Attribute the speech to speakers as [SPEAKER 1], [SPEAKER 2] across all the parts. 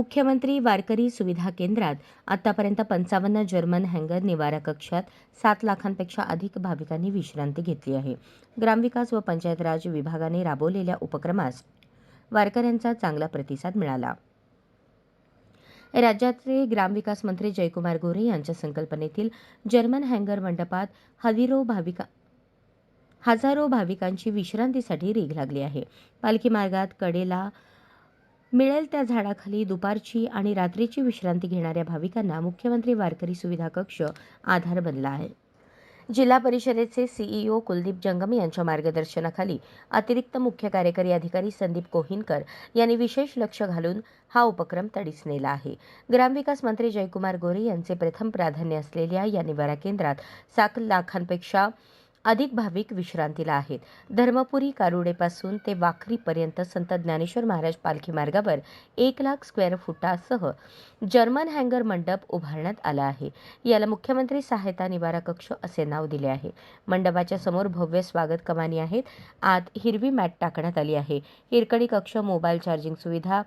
[SPEAKER 1] मुख्यमंत्री वारकरी सुविधा केंद्रात आतापर्यंत पंचावन्न जर्मन हँगर निवारा कक्षात सात लाखांपेक्षा अधिक भाविकांनी विश्रांती घेतली आहे. ग्रामविकास व पंचायत राज विभागाने राबवलेल्या उपक्रमास वारकऱ्यांचा चांगला प्रतिसाद मिळाला. राज्याचे ग्रामविकास मंत्री जयकुमार गोरे यांच्या संकल्पनेतील जर्मन हँगर मंडपात हजारो भाविका हजारो भाविकांची विश्रांतीसाठी रीघ लागली आहे. पालखी मार्गात कडेला मिळेल त्या झाडाखाली दुपारची आणि रात्रीची विश्रांती घेणाऱ्या भाविकांना मुख्यमंत्री वारकरी सुविधा कक्ष आधार बनला आहे. जिल्हा परिषदेचे सीईओ कुलदीप जंगम यांच्या मार्गदर्शनाखाली अतिरिक्त मुख्य कार्यकारी अधिकारी संदीप कोहिनकर यांनी विशेष लक्ष घालून हा उपक्रम तडीस नेला आहे. ग्रामविकास मंत्री जयकुमार गोरे यांचे प्रथम प्राधान्य असलेल्या या निवारा केंद्रात सात लाखांपेक्षा अधिक भाविक विश्रांतीला आहेत. धर्मपुरी कारुडेपासून ते वाखरीपर्यंत संत ज्ञानेश्वर महाराज पालखी मार्गावर एक लाख स्क्वेअर फुटासह जर्मन हँगर मंडप उभारण्यात आला आहे. याला मुख्यमंत्री सहायता निवारा कक्ष असे नाव दिले आहे. मंडपाच्या समोर भव्य स्वागत कमानी आहेत. आत हिरवी मॅट टाकण्यात आली आहे. हिरकणी कक्ष मोबाईल चार्जिंग सुविधा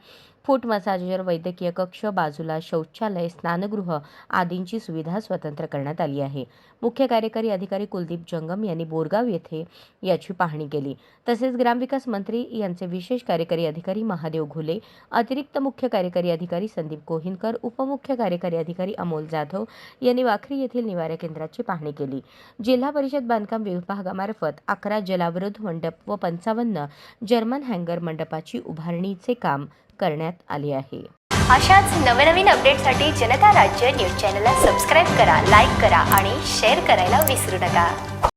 [SPEAKER 1] फूट मसाजर वैद्यकीय कक्ष बाजूला शौचालय स्नानगृह आदींची सुविधा स्वतंत्र करण्यात आली आहे. मुख्य कार्यकारी अधिकारी कुलदीप जंगम यांनी बोरगाव येथे याची पाहणी केली. तसेच ग्रामविकास मंत्री यांचे विशेष कार्यकारी अधिकारी महादेव घुले अतिरिक्त मुख्य कार्यकारी अधिकारी संदीप कोहिनकर उपमुख्य कार्यकारी अधिकारी अमोल जाधव यांनी वाखरी येथील निवारा केंद्राची पाहणी केली. जिल्हा परिषद बांधकाम विभागामार्फत अकरा जलावरोध मंडप व पंचावन्न जर्मन हँगर मंडपाची उभारणीचे काम करण्यात आली आहे.
[SPEAKER 2] अशाच नवनवीन अपडेटसाठी जनता राज्य न्यूज चॅनलला सबस्क्राईब करा लाईक करा आणि शेअर करायला विसरू नका.